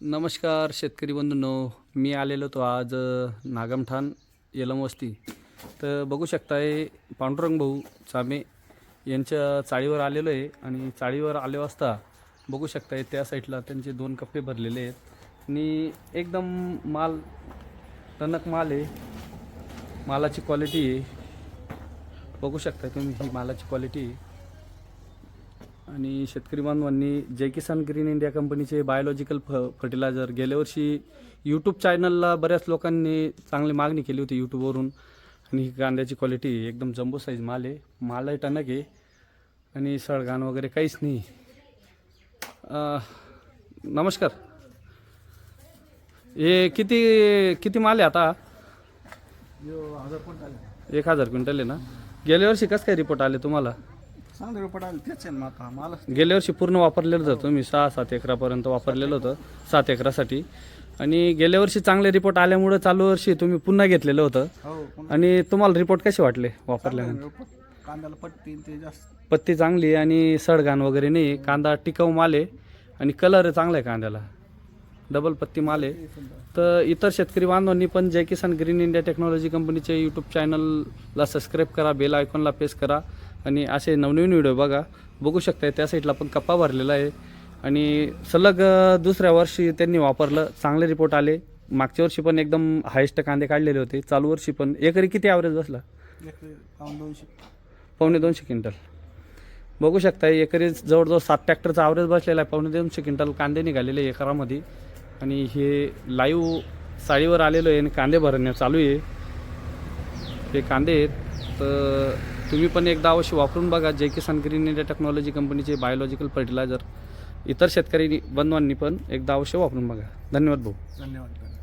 नमस्कार शेतकरी बंधूंनो मी आलेलो होतो आज अ, नागमठाण येलम वस्ती. तर बघू शकताय पांडुरंग भाऊ चामे यांच्या चाळीवर आलेलो आहे आणि चाळीवर आले असता बघू शकताय त्या साईडला त्यांचे दोन कप्पे भरलेले आहेत. आणि एकदम माल टणक माल आहे. मालाची क्वालिटी आहे. बघू शकता तुम्ही ही मालाची क्वालिटी आहे. आणि शेतकरी बांधवांनी जय किसान ग्रीन इंडिया कंपनीचे बायोलॉजिकल फ फर्टिलायझर गेल्या वर्षी यूट्यूब चॅनलला बऱ्याच लोकांनी चांगली मागणी केली होती यूट्यूबवरून आणि ही कांद्याची क्वालिटी एकदम जम्बो साईज माल आहे. मालही टणक आहे. आणि सळगाण वगैरे काहीच नाही. नमस्कार. हे किती किती माल आहे आता? एक हजार क्विंटल आहे ना? गेल्या वर्षी कसं काय रिपोर्ट आले तुम्हाला? चांगले रिपोर्ट आले तेच आहे ना आता. मला गेल्या वर्षी पूर्ण वापरलेलं होतं. तुम्ही सहा सात एकरापर्यंत वापरलेलं होतं. सात एकरासाठी. आणि गेल्या वर्षी चांगले रिपोर्ट आल्यामुळे चालू वर्षी तुम्ही पुन्हा घेतलेलं होतं. हो पण आणि तुम्हाला रिपोर्ट कसे वाटले वापरल्यानंतर? report. कांद्याला पट्टी आणि ते जास्त. पत्ती चांगली आणि सडगाण वगैरे नाही. कांदा टिकाऊ माल आहे. आणि कलर चांगला आहे कांद्याला. डबल पत्ती माल आहे. तर इतर शेतकरी बांधवांनी पण Jai Kisan green India technology कंपनीचे यूट्यूब चॅनलला सबस्क्राईब करा बेल आयकॉनला प्रेस करा आणि असे नवनवीन व्हिडिओ बघा. बघू शकताय त्या साईडला पण कप्पा भरलेला आहे. आणि सलग दुसऱ्या वर्षी त्यांनी वापरलं चांगले रिपोर्ट आले. मागच्या वर्षी पण एकदम हायेस्ट कांदे काढलेले होते. चालू वर्षी पण. एकरी किती ॲव्हरेज बसला? पावणे दोनशे क्विंटल. बघू शकता एकरी जवळजवळ सात ट्रॅक्टरचा ॲव्हरेज बसलेला आहे. पावणे दोनशे क्विंटल कांदे निघालेले एकरामध्ये. आणि हे लाईव्ह साळीवर आलेलो आहे आणि कांदे भरणे चालू आहे. हे कांदे आहेत. तर तुम्ही पण एकदा अवश्य वापरून बघा. Jai Kisan green India technology कंपनीचे बायोलॉजिकल फर्टिलायझर. इतर शेतकरी बंधवांनी पण एकदा अवश्य वापरून बघा. धन्यवाद भाऊ. धन्यवाद.